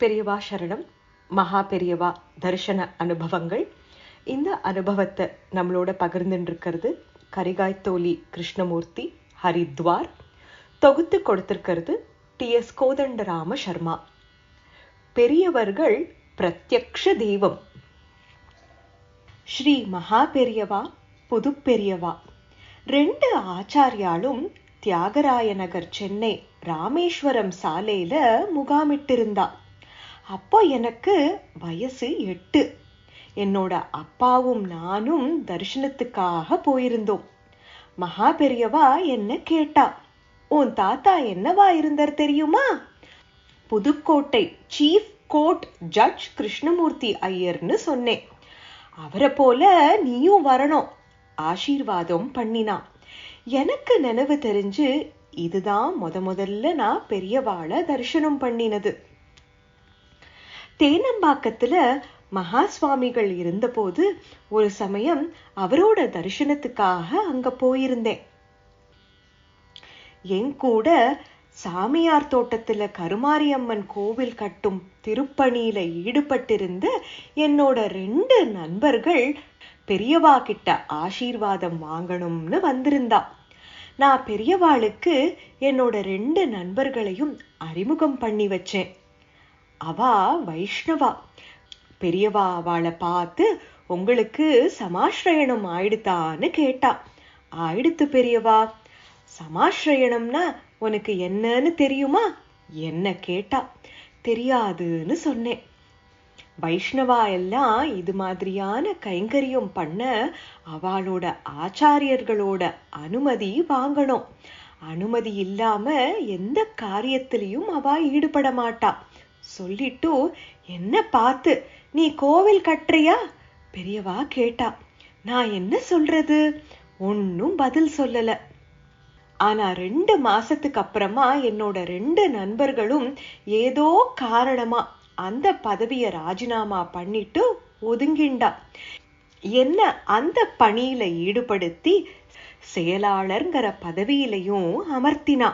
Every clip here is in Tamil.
பெரியவா சரணம் மகா பெரியவா தரிசன அனுபவங்கள். இந்த அனுபவத்தை நம்மளோட பகிர்ந்துட்டு கரிகாய்த்தோலி கிருஷ்ணமூர்த்தி ஹரித்வார். தொகுத்து கொடுத்திருக்கிறது டி. எஸ். கோதண்டராம சர்மா பெரியவர்கள் பிரத்யக்ஷ தெய்வம். ஸ்ரீ மகா பெரியவா புது பெரியவா. ரெண்டு ஆச்சாரியாலும் தியாகராய நகர் சென்னை ராமேஸ்வரம் சாலையில முகாமிட்டிருந்தா. அப்போ எனக்கு வயசு எட்டு. என்னோட அப்பாவும் நானும் தரிசனத்துக்காக போயிருந்தோம். மகா பெரியவா என்ன கேட்டா உன் தாத்தா என்னவா இருந்தார் தெரியுமா? Pudukkottai chief court judge Krishnamurthy ஐயர்னு சொன்னேன். அவரை போல நீயும் வரணும். ஆசீர்வாதம் பண்ணினா. எனக்கு நினைவு தெரிஞ்சு இதுதான் முத முதல்ல நான் பெரியவாளை தரிசனம் பண்ணினது. தேனம்பாக்கத்துல மகா சுவாமிகள் இருந்தபோது ஒரு சமயம் அவரோட தரிசனத்துக்காக அங்க போயிருந்தேன். என் கூட சாமியார் தோட்டத்துல கருமாரியம்மன் கோவில் கட்டும் திருப்பணியில ஈடுபட்டிருந்த என்னோட ரெண்டு நண்பர்கள் பெரியவா கிட்ட ஆசீர்வாதம் வாங்கணும்னு வந்திருந்தா. நான் பெரியவாளுக்கு என்னோட ரெண்டு நண்பர்களையும் அறிமுகம் பண்ணி வச்சேன். அவா வைஷ்ணவா. பெரியவா அவளை பார்த்து உங்களுக்கு சமாஸ்ரயணம் ஆயிடுத்தான்னு கேட்டா. ஆயிடுத்து பெரியவா சமாஸ்ரயணம்னா உனக்கு என்னன்னு தெரியுமா? என்ன கேட்டா? தெரியாதுன்னு சொன்னேன். வைஷ்ணவா எல்லாம் இது மாதிரியான கைங்கரியம் பண்ண அவளோட ஆச்சாரியர்களோட அனுமதி வாங்கணும். அனுமதி இல்லாம எந்த காரியத்திலையும் அவ ஈடுபட மாட்டா. சொல்லிட்டு என்ன பார்த்து நீ கோவில் கட்டுறியா? பெரியவா கேட்டா நான் என்ன சொல்றது? ஒன்னும் பதில் சொல்லல. ஆனா ரெண்டு மாசத்துக்கு அப்புறமா என்னோட ரெண்டு நண்பர்களும் ஏதோ காரணமா அந்த பதவியை ராஜினாமா பண்ணிட்டு ஒதுங்கிண்டா. என்ன அந்த பணியில ஈடுபடுத்தி செயலாளர்ங்கிற பதவியிலையும் அமர்த்தினா.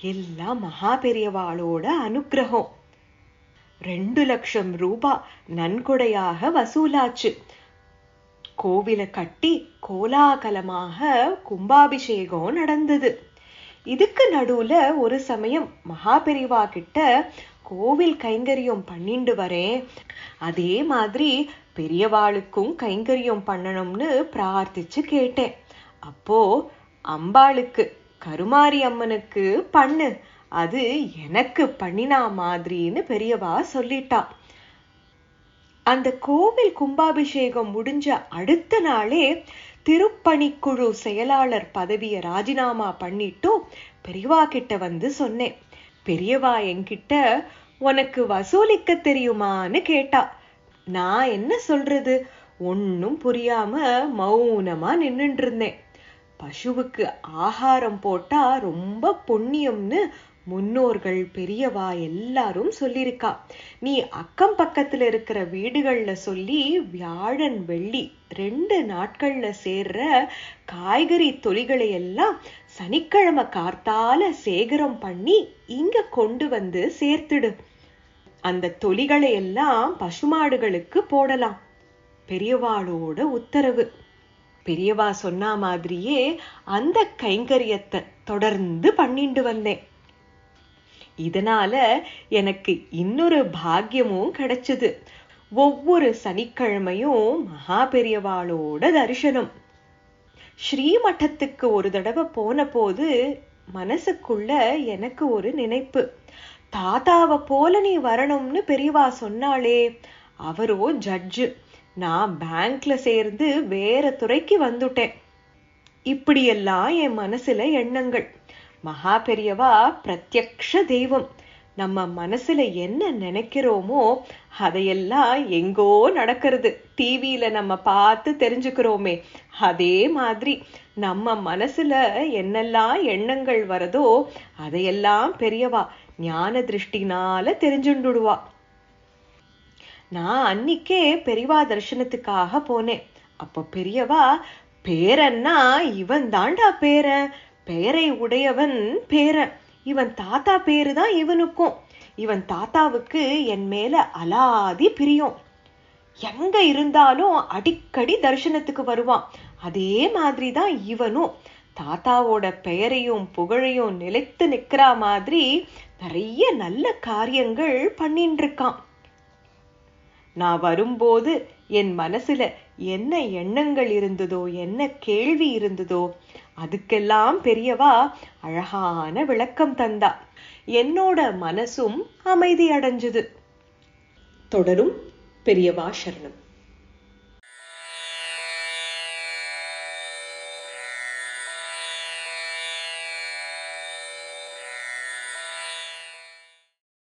எல்லாம் மகா பெரியவாளோட அனுக்கிரகம். ரெண்டு லட்சம் ரூபாய் நன்கொடையாக வசூலாச்சு. கோவில கட்டி கோலாகலமாக கும்பாபிஷேகம் நடந்தது. இதுக்கு நடுவுல ஒரு சமயம் மகாபெரிவா கிட்ட கோவில் கைங்கரியம் பண்ணிண்டு வரேன். அதே மாதிரி பெரியவாளுக்கும் கைங்கரியம் பண்ணணும்னு பிரார்த்திச்சு கேட்டேன். அப்போ அம்பாளுக்கு கருமாரி அம்மனுக்கு பண்ணு அது எனக்கு பண்ணினா மாதிரின்னு பெரியவா சொல்லிட்டா. அந்த கோவில் கும்பாபிஷேகம் முடிஞ்ச அடுத்த நாளே திருப்பணிக்குழு செயலாளர் பதவியை ராஜினாமா பண்ணிட்டு பெரியவா கிட்ட வந்து சொன்னேன். பெரியவா என்கிட்ட உனக்கு வசூலிக்க தெரியுமான்னு கேட்டா. நான் என்ன சொல்றது? ஒன்னும் புரியாம மௌனமா நின்னுட்டு இருந்தேன். பசுவுக்கு ஆகாரம் போட்டா ரொம்ப புண்ணியம்னு முன்னோர்கள் பெரியவா எல்லாரும் சொல்லியிருக்கா நீ அக்கம் பக்கத்துல இருக்கிற வீடுகள்ல சொல்லி வியாழன் வெள்ளி ரெண்டு நாட்கள்ல சேர்ற காய்கறி தொலிகளை எல்லாம் சனிக்கிழமை கார்த்தால சேகரம் பண்ணி இங்க கொண்டு வந்து சேர்த்துடு. அந்த தொலிகளை எல்லாம் பசுமாடுகளுக்கு போடலாம். பெரியவாளோட உத்தரவு. பெரியவா சொன்ன மாதிரியே அந்த கைங்கரியத்தை தொடர்ந்து பண்ணிட்டு வந்தேன். இதனால எனக்கு இன்னொரு பாக்கியமும் கிடைச்சது. ஒவ்வொரு சனிக்கிழமையும் மகா பெரியவாளோட தரிசனம். ஸ்ரீமட்டத்துக்கு ஒரு தடவை போன போது மனசுக்குள்ள எனக்கு ஒரு நினைப்பு. தாத்தாவை போல நீ வரணும்னு பெரியவா சொன்னாளே அவரோ ஜட்ஜு. நான் பேங்க்ல சேர்ந்து வேற துறைக்கு வந்துட்டேன். இப்படியெல்லாம் என் மனசுல எண்ணங்கள். மகா பெரியவா பிரத்யக்ஷ தெய்வம். நம்ம மனசுல என்ன நினைக்கிறோமோ அதையெல்லாம் எங்கோ நடக்கிறது. டிவியில நம்ம பார்த்து தெரிஞ்சுக்கிறோமே. அதே மாதிரி நம்ம மனசுல என்னெல்லாம் எண்ணங்கள் வரதோ அதையெல்லாம் பெரியவா ஞான திருஷ்டினால தெரிஞ்சுண்டுடுவா. நான் அன்னிக்கே பெரியவா தரிசனத்துக்காக போனேன். அப்ப பெரியவா பேரன்னா இவன் தாண்டா பேரன்? பெயரை உடையவன் பேரன் இவன் தாத்தா பேரு தான் இவனுக்கும். இவன் தாத்தாவுக்கு என் மேல அலாதி பிரியம். எங்க இருந்தாலும் அடிக்கடி தரிசனத்துக்கு வருவான். அதே மாதிரி தான் இவனும். தாத்தாவோட பெயரையும் புகழையும் நிலைத்து நிக்கிற மாதிரி நிறைய நல்ல காரியங்கள் பண்ணின்னு இருக்கான் நான் வரும்போது என் மனசுல என்ன எண்ணங்கள் இருந்ததோ என்ன கேள்வி இருந்ததோ அதுக்கெல்லாம் பெரியவா அழகான விளக்கம் தந்தா. என்னோட மனசும் அமைதி அடைஞ்சது. தொடரும் பெரியவா சரணம்.